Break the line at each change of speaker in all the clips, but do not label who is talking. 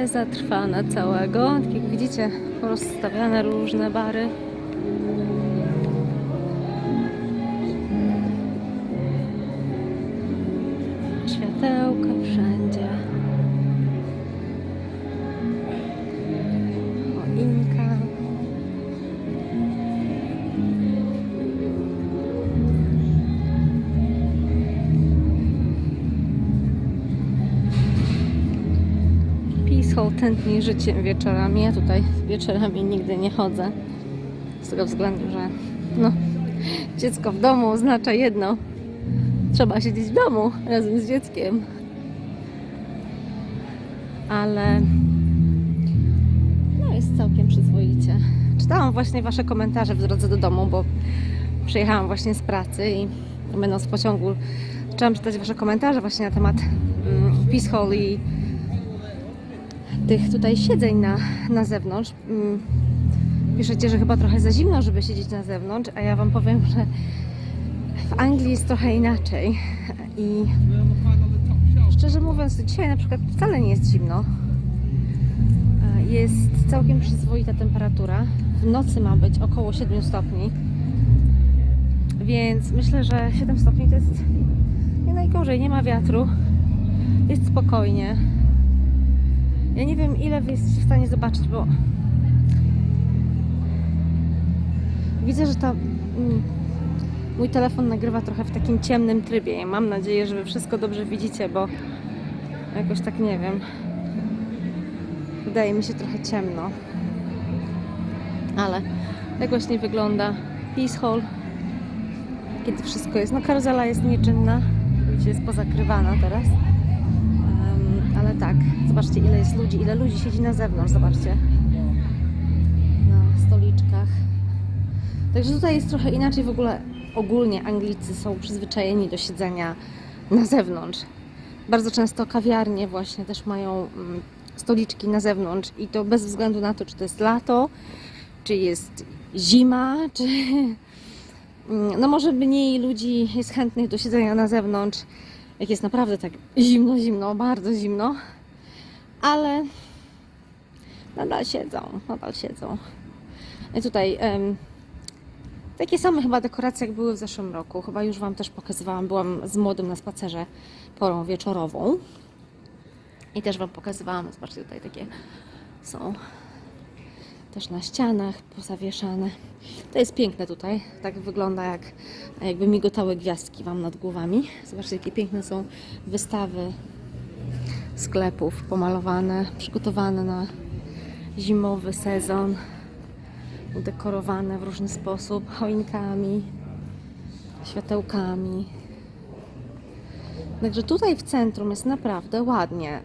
impreza trwa na całego. Tak jak widzicie, rozstawiane różne bary. Tętni życiem wieczorami. Ja tutaj wieczorami nigdy nie chodzę. Z tego względu, że no, dziecko w domu oznacza jedno. Trzeba siedzieć w domu razem z dzieckiem. Ale no jest całkiem przyzwoicie. Czytałam właśnie Wasze komentarze w drodze do domu, bo przyjechałam właśnie z pracy i będąc w pociągu zaczęłam czytać Wasze komentarze właśnie na temat mm, Peace Hall i tych tutaj siedzeń na, na zewnątrz. Mm, Piszecie, że chyba trochę za zimno, żeby siedzieć na zewnątrz, a ja Wam powiem, że w Anglii jest trochę inaczej. I szczerze mówiąc, dzisiaj na przykład wcale nie jest zimno. E, Jest całkiem przyzwoita temperatura. W nocy ma być około 7 stopni. Więc myślę, że 7 stopni to jest nie najgorzej. Nie ma wiatru. Jest spokojnie. Ja nie wiem, ile wy jesteście w stanie zobaczyć, bo widzę, że ta, mm, mój telefon nagrywa trochę w takim ciemnym trybie. Mam nadzieję, że wy wszystko dobrze widzicie, bo jakoś tak nie wiem. Wydaje mi się trochę ciemno. Ale tak właśnie wygląda Peace Hall, kiedy wszystko jest. No karuzela jest nieczynna, widzicie, jest pozakrywana teraz. Tak, zobaczcie ile jest ludzi, ile ludzi siedzi na zewnątrz, zobaczcie. Na stoliczkach. Także tutaj jest trochę inaczej w ogóle. Ogólnie Anglicy są przyzwyczajeni do siedzenia na zewnątrz. Bardzo często kawiarnie właśnie też mają mm, stoliczki na zewnątrz i to bez względu na to, czy to jest lato, czy jest zima, czy Mm, no może mniej ludzi jest chętnych do siedzenia na zewnątrz, jak jest naprawdę tak zimno, zimno, bardzo zimno, ale nadal siedzą, nadal siedzą. I tutaj em, takie same chyba dekoracje, jak były w zeszłym roku. Chyba już Wam też pokazywałam. Byłam z młodym na spacerze porą wieczorową. I też Wam pokazywałam. Zobaczcie, tutaj takie są też na ścianach pozawieszane. To jest piękne tutaj. Tak wygląda jak jakby migotały gwiazdki Wam nad głowami. Zobaczcie, jakie piękne są wystawy sklepów pomalowane, przygotowane na zimowy sezon udekorowane w różny sposób, choinkami, światełkami. Także tutaj w centrum jest naprawdę ładnie.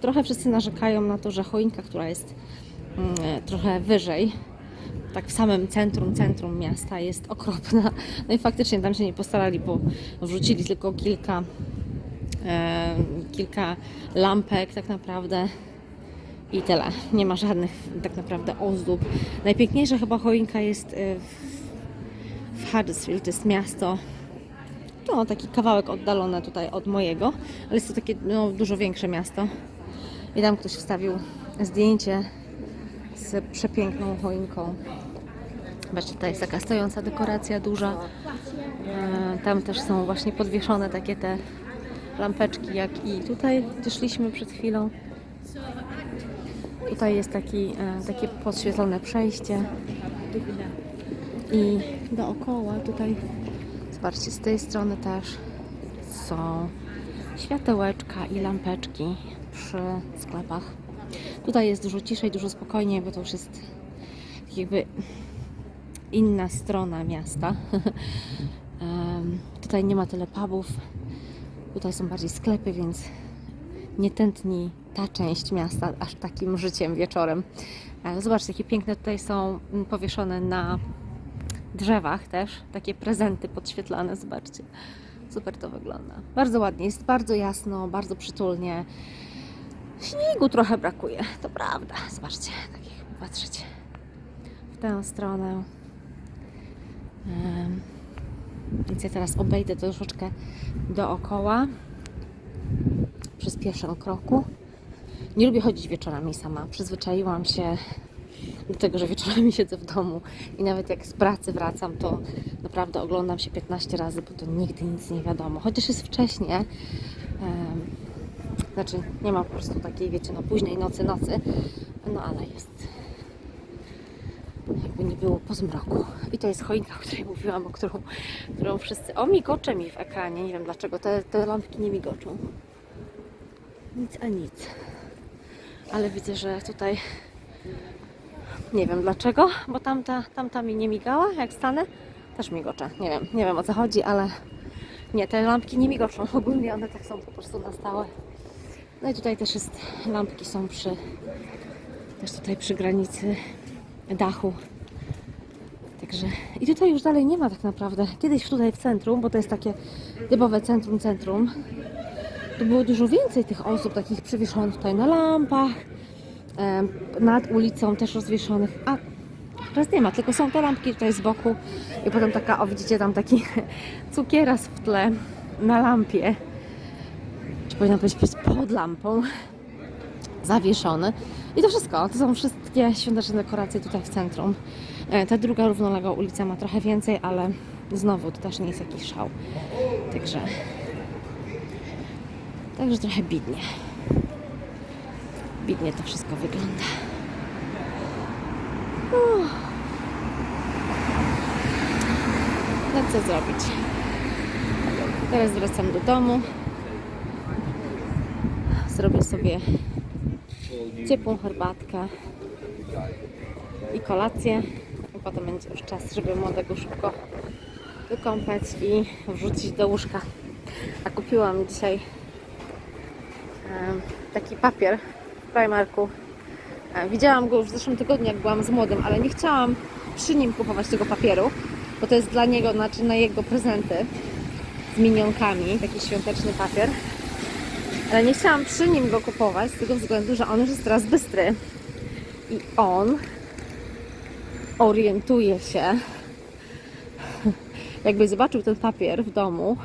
Trochę wszyscy narzekają na to, że choinka, która jest mm, trochę wyżej, tak w samym centrum, centrum miasta jest okropna. No i faktycznie tam się nie postarali, bo wrzucili tylko kilka, e, kilka lampek tak naprawdę i tyle. Nie ma żadnych tak naprawdę ozdób. Najpiękniejsza chyba choinka jest y, w, w Huddersfield, to jest miasto. To taki kawałek oddalone tutaj od mojego, ale jest to takie no, dużo większe miasto. I tam ktoś wstawił zdjęcie z przepiękną choinką. Zobaczcie, tutaj jest taka stojąca dekoracja duża. E, Tam też są właśnie podwieszone takie te lampeczki, jak i tutaj, gdzie szliśmy przed chwilą. Tutaj jest taki, e, takie podświetlone przejście i dookoła tutaj, zobaczcie, z tej strony też są światełeczka i lampeczki przy sklepach. Tutaj jest dużo ciszej, dużo spokojniej, bo to już jest jakby inna strona miasta. Tutaj nie ma tyle pubów, tutaj są bardziej sklepy, więc nie tętni ta część miasta aż takim życiem wieczorem. Ale zobaczcie, jakie piękne tutaj są mm, powieszone na drzewach też. Takie prezenty podświetlane, zobaczcie. Super to wygląda. Bardzo ładnie, jest bardzo jasno, bardzo przytulnie. Śniegu trochę brakuje, to prawda. Zobaczcie, tak jak patrzeć w tę stronę. Więc ja teraz obejdę troszeczkę dookoła przyspieszę kroku. Nie lubię chodzić wieczorami sama. Przyzwyczaiłam się do tego, że wieczorami siedzę w domu i nawet jak z pracy wracam, to naprawdę oglądam się 15 razy, bo to nigdy nic nie wiadomo. Chociaż jest wcześnie, znaczy nie ma po prostu takiej, wiecie, no późnej nocy, nocy, no ale jest jakby nie było po zmroku. I to jest choinka, o której mówiłam, o którą, którą wszyscy... O, migocze mi w ekranie, nie wiem dlaczego, te, te lampki nie migoczą. Nic a nic. Ale widzę, że tutaj nie wiem dlaczego, bo tamta, tamta mi nie migała, jak stanę, też migocze. Nie wiem, nie wiem o co chodzi, ale nie, te lampki nie migoczą. Ogólnie one tak są po prostu na stałe. No i tutaj też jest, lampki są przy, też tutaj przy granicy dachu. Także i tutaj już dalej nie ma tak naprawdę. Kiedyś tutaj w centrum, bo to jest takie typowe centrum, centrum, to było dużo więcej tych osób takich przywieszonych tutaj na lampach, nad ulicą też rozwieszonych, a teraz nie ma, tylko są te lampki tutaj z boku i potem taka, o widzicie tam taki cukieras w tle na lampie, czy powinno być pod lampą, zawieszony. I to wszystko, to są wszystkie świąteczne dekoracje tutaj w centrum. E, Ta druga równoległa ulica ma trochę więcej, ale znowu to też nie jest jakiś szał. Także, także trochę bidnie. Bidnie to wszystko wygląda. No co zrobić? Teraz wracam do domu. Zrobię sobie ciepłą herbatkę i kolację. I potem będzie już czas, żeby młodego szybko wykąpać i wrzucić do łóżka. A kupiłam dzisiaj taki papier w Primarku. E, Widziałam go już w zeszłym tygodniu, jak byłam z młodym, ale nie chciałam przy nim kupować tego papieru, bo to jest dla niego, znaczy na jego prezenty z minionkami, taki świąteczny papier. Ale nie chciałam przy nim go kupować z tego względu, że on już jest teraz bystry. I on orientuje się. Jakby zobaczył ten papier w domu,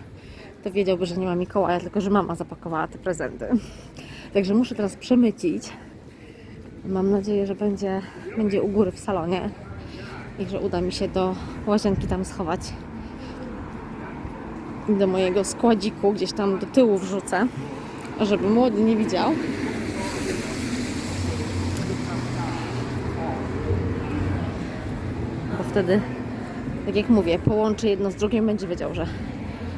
to wiedziałby, że nie ma Mikołaja, tylko że mama zapakowała te prezenty. Także muszę teraz przemycić. Mam nadzieję, że będzie, będzie u góry w salonie i że uda mi się do łazienki tam schować. Do mojego składziku gdzieś tam do tyłu wrzucę żeby młody nie widział. Bo wtedy, tak jak mówię, połączy jedno z drugim, będzie wiedział, że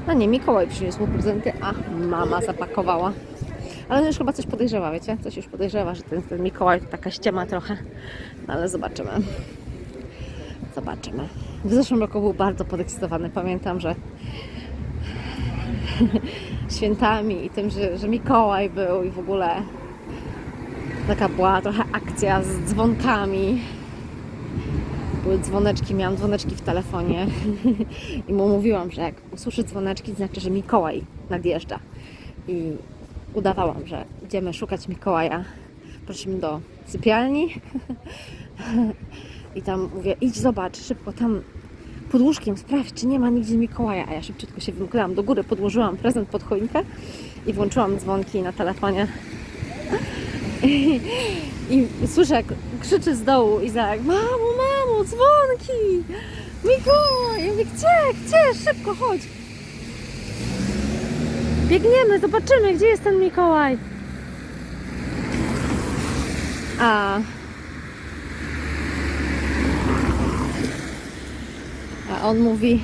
no nie, Mikołaj przyniósł mu prezenty, a mama zapakowała. Ale już chyba coś podejrzewa, wiecie? Coś już podejrzewa, że ten, ten Mikołaj to taka ściema trochę. No ale zobaczymy. Zobaczymy. W zeszłym roku był bardzo podekscytowany. Pamiętam, że świętami i tym, że, że Mikołaj był i w ogóle taka była trochę akcja z dzwonkami. Były dzwoneczki, miałam dzwoneczki w telefonie i mu mówiłam, że jak usłyszy dzwoneczki, znaczy, że Mikołaj nadjeżdża. I udawałam, że idziemy szukać Mikołaja. Prosimy do sypialni i tam mówię, idź zobacz, szybko tam pod łóżkiem sprawdź, czy nie ma nigdzie Mikołaja. A ja szybciutko się wymknęłam do góry, podłożyłam prezent pod choinkę i włączyłam dzwonki na telefonie. I, i słyszę, jak krzyczy z dołu Izaak, mamo, mamo, dzwonki! Mikołaj! Ja mówię, gdzie, gdzie? Szybko, chodź! Biegniemy, zobaczymy, gdzie jest ten Mikołaj. A A on mówi,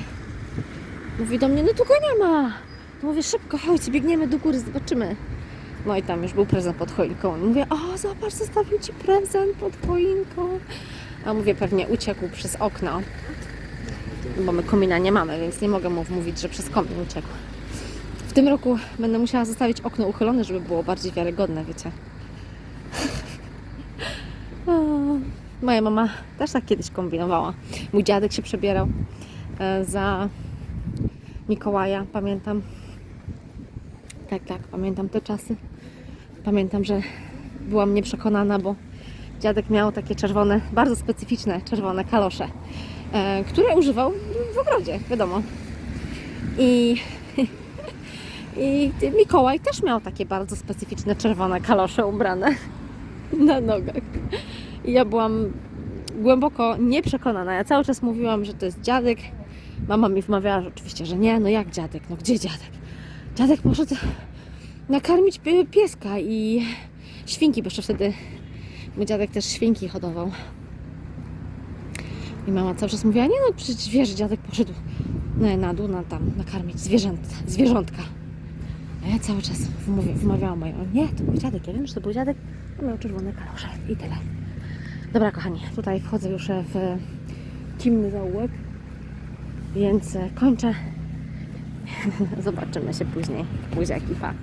mówi do mnie, no tu go nie ma. Mówię, szybko, chodź, biegniemy do góry, zobaczymy. No i tam już był prezent pod choinką. Mówię, o zobacz, zostawił Ci prezent pod choinką. A mówię, pewnie uciekł przez okno. Bo my komina nie mamy, więc nie mogę mu wmówić, że przez komin uciekł. W tym roku będę musiała zostawić okno uchylone, żeby było bardziej wiarygodne, wiecie. O, Moja mama też tak kiedyś kombinowała. Mój dziadek się przebierał e, za Mikołaja, pamiętam. Tak, tak, pamiętam te czasy. Pamiętam, że byłam nieprzekonana, bo dziadek miał takie czerwone, bardzo specyficzne czerwone kalosze, e, które używał w ogrodzie, wiadomo. I, I Mikołaj też miał takie bardzo specyficzne czerwone kalosze ubrane na nogach. I ja byłam głęboko nieprzekonana. Ja cały czas mówiłam, że to jest dziadek. Mama mi wmawiała, że oczywiście, że nie. No jak dziadek? No gdzie dziadek? Dziadek poszedł nakarmić pie- pieska i świnki, bo jeszcze wtedy mój dziadek też świnki hodował. I mama cały czas mówiła, nie no przecież wiesz, dziadek poszedł na, dół, na tam, nakarmić zwierzęt, zwierzątka. A ja cały czas wmawiałam moją, nie, to był dziadek, ja wiem, że to był dziadek, miał czerwone kalosze i tyle. Dobra kochani, tutaj wchodzę już w ciemny zaułek, więc e, kończę. Zobaczymy się później. Buziaki, pa.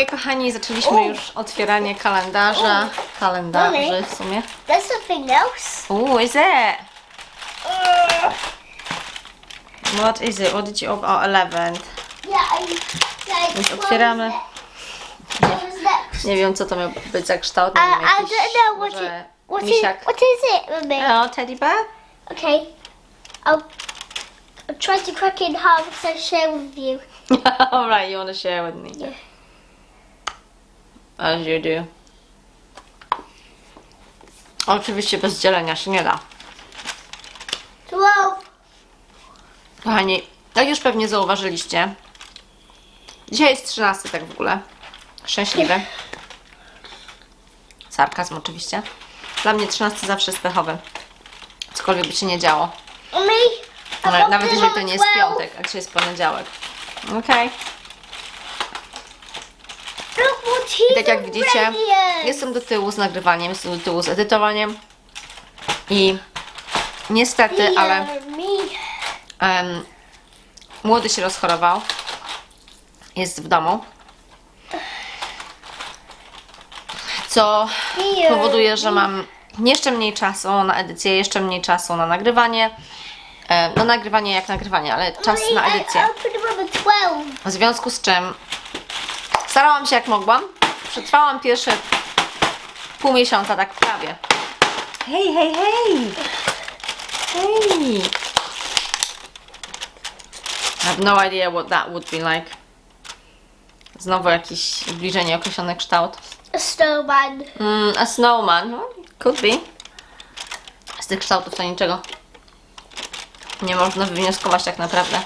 Moi kochani, zaczęliśmy już otwieranie kalendarza. Kalendarzy w sumie.
There's something else.
Ooh, is it?
Uh,
What is it? What did you open? Oh, 11.
yeah, I, like,
Więc
what
otwieramy.
was What was next?
Nie wiem, co to miał być za kształt. Nie
I,
wiem,
I
jakiś
don't know what
może
it, what, is,
misiak.
what is it, Mummy?
O, teddy bear?
Okay. I'll, I'll try to crack it in half because I'll share with you.
Alright, you want to share with me?
Yeah.
As you do. Oczywiście bez dzielenia się nie da.
Twelve.
Kochani, jak już pewnie zauważyliście, dzisiaj jest 13 tak w ogóle. Szczęśliwy. Sarkazm oczywiście. Dla mnie 13 zawsze jest pechowy. Cokolwiek by się nie działo. Nawet jeżeli to nie jest
12.
piątek, a dzisiaj jest poniedziałek. Okej.
He's
I tak jak widzicie, jestem do tyłu z nagrywaniem, jestem do tyłu z edytowaniem. I niestety, ale em, młody się rozchorował. Jest w domu. Co powoduje, że mam jeszcze mniej czasu na edycję, jeszcze mniej czasu na nagrywanie. No nagrywanie jak nagrywanie, ale czas na edycję.
opened them at 12.
W związku z czym starałam się jak mogłam. Przetrwałam pierwsze pół miesiąca, tak prawie. Hej, hej, hej! Hej! I have no idea what that would be like. Znowu jakiś zbliżenie określony kształt.
A snowman.
Mm, a snowman. No, Could be. Z tych kształtów to niczego nie można wywnioskować tak naprawdę.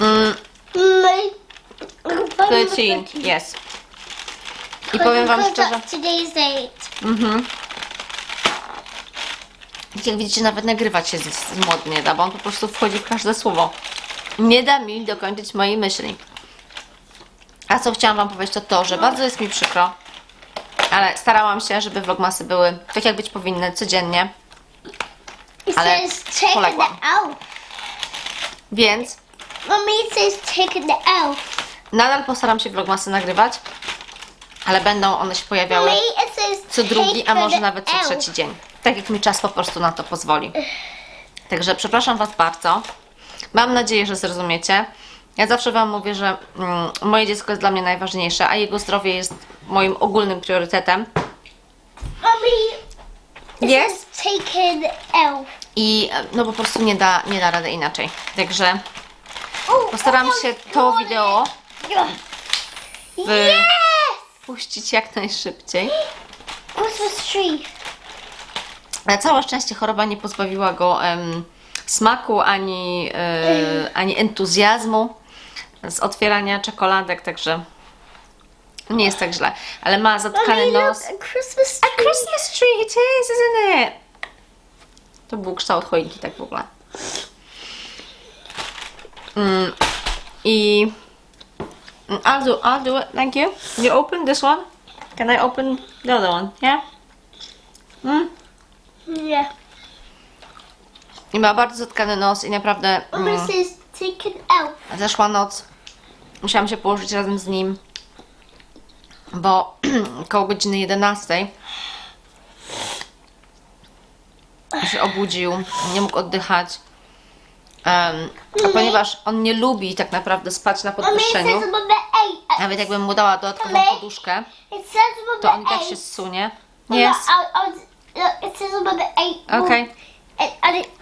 Mm,
My.
13, yes. I powiem Wam szczerze,
Today's date.
mhm. jak widzicie, nawet nagrywać się z, z młodym nie da, bo on po prostu wchodzi w każde słowo. Nie da mi dokończyć mojej myśli. A co chciałam Wam powiedzieć, to to, że bardzo jest mi przykro, ale starałam się, żeby vlogmasy były tak, jak być powinny, codziennie.
It
Ale
says it
poległam.
out.
Więc
Mommy says taking the elf.
Nadal postaram się vlogmasy nagrywać, ale będą one się pojawiały co drugi, a może nawet co trzeci dzień. Tak jak mi czas po prostu na to pozwoli. Także przepraszam Was bardzo. Mam nadzieję, że zrozumiecie. Ja zawsze Wam mówię, że mm, moje dziecko jest dla mnie najważniejsze, a jego zdrowie jest moim ogólnym priorytetem.
Elf.
I e, no po prostu nie da, nie da rady inaczej. Także
Oh,
postaram
oh,
się to wideo
Yes!
Puścić jak najszybciej.
Christmas tree.
Na całe szczęście choroba nie pozbawiła go em, smaku ani, e, ani entuzjazmu z otwierania czekoladek, także nie jest tak źle. Ale ma zatkany
Mommy,
nos.
a Christmas
A
tree.
Christmas tree it is, isn't it? To był kształt choinki tak w ogóle. Mm, I I'll do, I'll do it. Thank you. You open this one? Can I open the other one? Yeah? Mm?
Yeah.
I ma bardzo zatkany nos i naprawdę
Mommy
mm,
says taking elf.
zeszła noc. Musiałam się położyć razem z nim, bo koło godziny 11 się obudził, nie mógł oddychać. Em, a ponieważ on nie lubi tak naprawdę spać na podwyższeniu. Nawet jakbym mu dała dodatkową poduszkę, to on i tak się zsunie. Okej.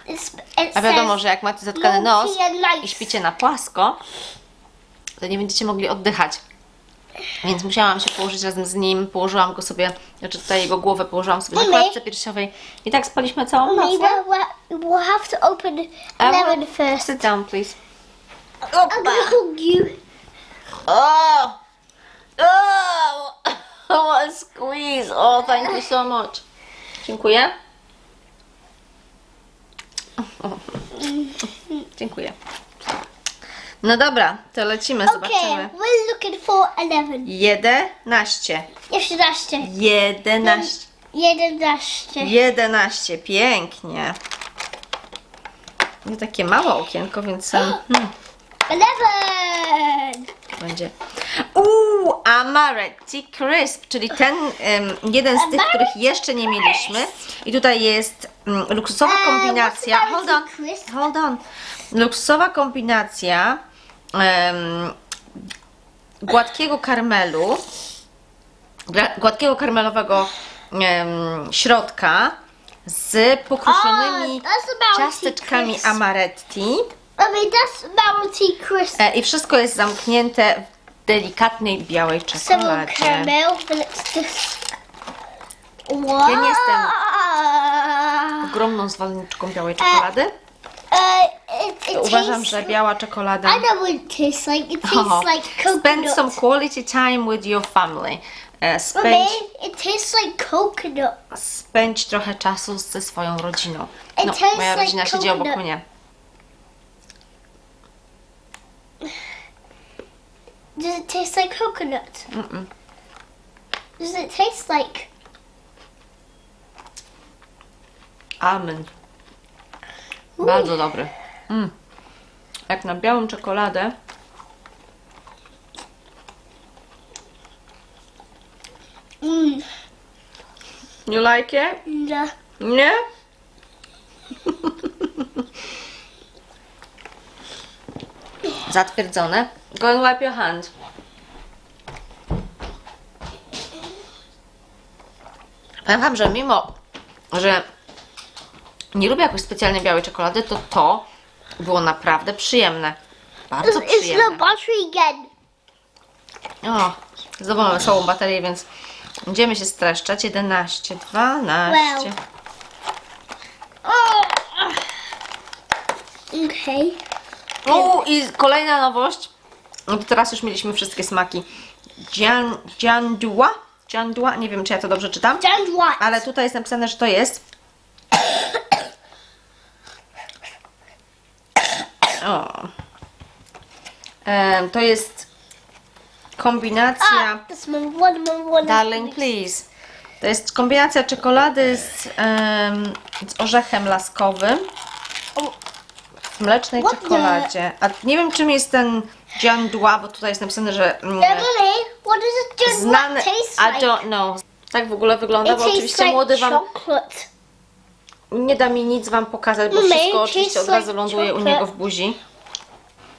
It's, it
A wiadomo, że jak macie zatkany nos i śpicie na płasko, to nie będziecie mogli oddychać. Więc musiałam się położyć razem z nim, położyłam go sobie, znaczy tutaj jego głowę położyłam sobie na klatce piersiowej i tak spaliśmy całą noc. Nie?
we'll, have to open
I will-
lemon first.
Sit down, please.
You.
Oh! Oh! Want to squeeze. Oh, thank you so much. Dziękuję. Dziękuję. No dobra, to lecimy,
Okay,
zobaczymy.
we're looking for eleven.
Jedenaście.
Jedenaście.
Jedenaście.
Jedenaście.
Jedenaście. Pięknie. Nie takie małe okienko, więc hmm,
Eleven.
będzie. Uuu, Amaretti Crisp, czyli ten em, jeden z tych,
Amaretti
których jeszcze nie mieliśmy. I tutaj jest mm, luksusowa
E,
kombinacja. Hold on,
Crisp?
hold on. Luksusowa kombinacja em, gładkiego karmelu, gładkiego karmelowego em, środka z pokruszonymi
Oh,
ciasteczkami
Crisp.
amaretti.
Mommy, that's Bounty Crisp.
E, I wszystko jest zamknięte w delikatnej białej
Some
czekoladzie.
caramel, but it's just. Wow.
Ja nie jestem ogromną zwolenniczką białej czekolady.
Uh, it, it
To uważam,
tastes.
że biała czekolada.
I know what it tastes like. It tastes
Oh,
like coconut.
spend some quality time with your family. E,
Mommy,
Spędź,
it tastes like coconut.
spędź trochę czasu ze swoją rodziną.
It
No,
tastes
moja
like
rodzina siedzi obok
coconut.
mnie.
Does it taste like coconut?
Mm-mm.
Does it taste like?
Almond. Bardzo dobry. Mm. Jak na białą czekoladę.
Mm,
You like it?
no.
Nie? Zatwierdzone. Go and wipe your hand. Powiem Wam, że mimo, że nie lubię jakoś specjalnie białej czekolady, to to było naprawdę przyjemne. Bardzo
It's, it's the
przyjemne.
battery again.
O, znowu mamy całą baterię, więc będziemy się streszczać. 11, 12.
Oh. Okay.
O, i kolejna nowość. No to teraz już mieliśmy wszystkie smaki. Dzian, dziandua? Dziandua? Nie wiem, czy ja to dobrze czytam.
And what?
Ale tutaj jest napisane, że to jest. O. Em, to jest kombinacja.
This one, one, one, one.
Darling, please. To jest kombinacja czekolady z, em, z orzechem laskowym. Mlecznej czekoladzie. A nie wiem czym jest ten Jian Dua, bo tutaj jest napisane, że mm,
Emily, what does it do?
znany,
tastes
I don't know. Tak w ogóle wygląda,
It
bo
tastes
oczywiście
like
młody wam
chocolate.
nie da mi nic wam pokazać, bo
Mate,
wszystko oczywiście od
tastes
razu
like
ląduje u niego w buzi.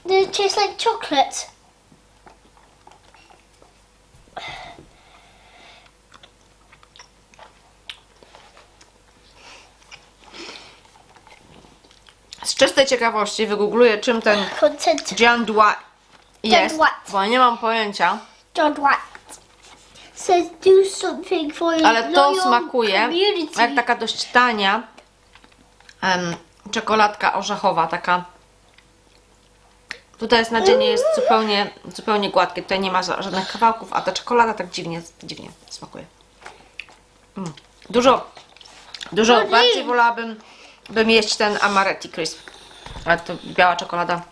It taste like chocolate?
Czystej ciekawości wygoogluję czym ten
Content.
Jian Dua jest,
Dua.
bo nie mam pojęcia.
John White says do something for your
Ale to
loyal
smakuje
community.
jak taka dość tania em, czekoladka orzechowa, taka. Tutaj jest nadzienie jest zupełnie, zupełnie gładkie, tutaj nie ma ża- żadnych kawałków, a ta czekolada tak dziwnie, dziwnie smakuje. Mm. Dużo, dużo
Ojej.
bardziej wolałabym bym jeść ten Amaretti Crisp. Ale to biała czekolada.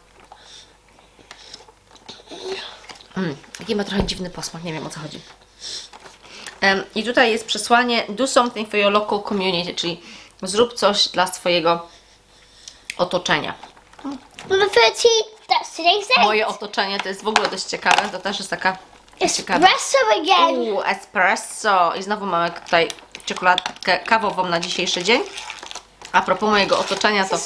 Mm, taki ma trochę dziwny posmak, nie wiem o co chodzi. Em, I tutaj jest przesłanie do something for your local community, czyli zrób coś dla swojego otoczenia.
Number 13, that's today's date.
Moje otoczenie to jest w ogóle dość ciekawe, to też jest taka ciekawa.
Espresso again.
Uuu, espresso! I znowu mamy tutaj czekoladkę kawową na dzisiejszy dzień. A propos mojego otoczenia, to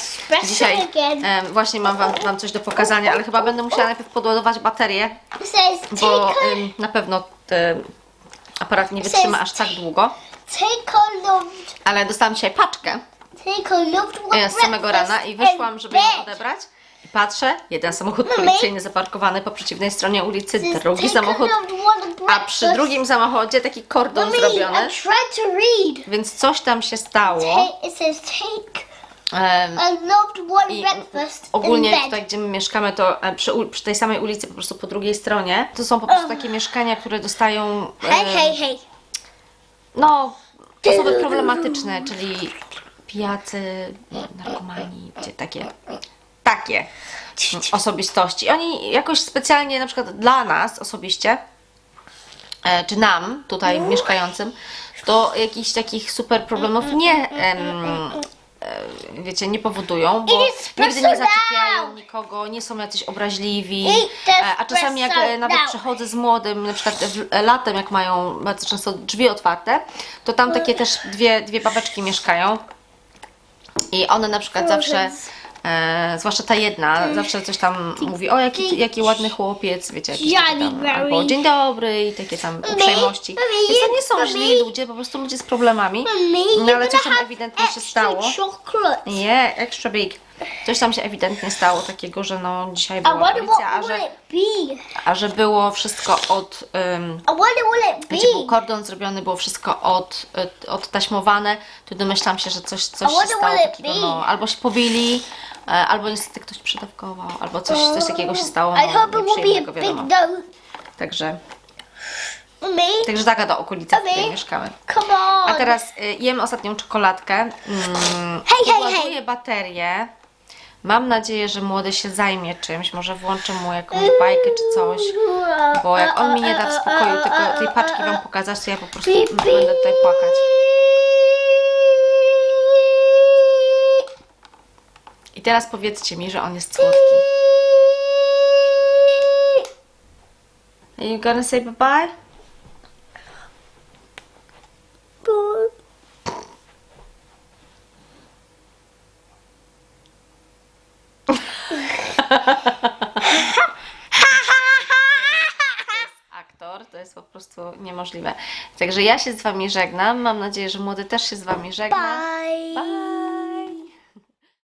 dzisiaj em, właśnie mam wam, wam coś do pokazania, ale chyba będę musiała najpierw podładować baterię, bo em, na pewno ten aparat nie wytrzyma aż tak długo. Ale dostałam dzisiaj paczkę e, z samego rana i wyszłam, żeby ją odebrać. Patrzę, jeden samochód policyjny zaparkowany po przeciwnej stronie ulicy, drugi samochód, a przy drugim samochodzie taki kordon zrobiony. Więc coś tam się stało. I ogólnie tutaj, gdzie my mieszkamy, to e, przy, przy tej samej ulicy, po prostu po drugiej stronie, to są po prostu takie mieszkania, które dostają
Hej,
e,
hej, hej.
no, osoby problematyczne, czyli pijacy, narkomani, gdzie takie, takie osobistości. Oni jakoś specjalnie, na przykład dla nas osobiście, e, czy nam tutaj mieszkającym, to jakichś takich super problemów nie, em, e, wiecie, nie powodują, bo nigdy nie zaczepiają nikogo, nie są jacyś obraźliwi, e, a czasami jak nawet przechodzę z młodym, na przykład latem, jak mają bardzo często drzwi otwarte, to tam takie też dwie, dwie babeczki mieszkają. I one na przykład zawsze, e, zwłaszcza ta jedna, zawsze coś tam mówi, o jaki, jaki ładny chłopiec, wiecie, jakiś taki tam, albo dzień dobry i takie tam uprzejmości. Więc to nie są źli ludzie, po prostu ludzie z problemami, no ale coś tam ewidentnie się stało. Nie, extra big. Coś tam się ewidentnie stało takiego, że no dzisiaj była policja, a że, a że było wszystko od... Um, Wiecie, był kordon zrobiony, było wszystko od, od, odtaśmowane, to domyślam się, że coś, coś się stało takiego, no, albo się pobili, albo niestety ktoś przydawkował, albo coś, coś takiego się stało,
I
no,
hope it will be a
nieprzyjemnego,
big
wiadomo.
note.
Także,
Mommy,
także taka do okolicy, w której mieszkamy.
come on.
A teraz y, jem ostatnią czekoladkę, mm,
Hej, hej,
ładuję
hej.
baterię, mam nadzieję, że młody się zajmie czymś, może włączę mu jakąś bajkę czy coś, bo jak on mi nie da w spokoju tego, tej paczki wam pokazać, to ja po prostu będę tutaj płakać. I teraz powiedzcie mi, że on jest słodki. Are you gonna say bye bye? aktor, to jest po prostu niemożliwe. Także ja się z Wami żegnam. Mam nadzieję, że młody też się z Wami żegna.
Bye.
Bye.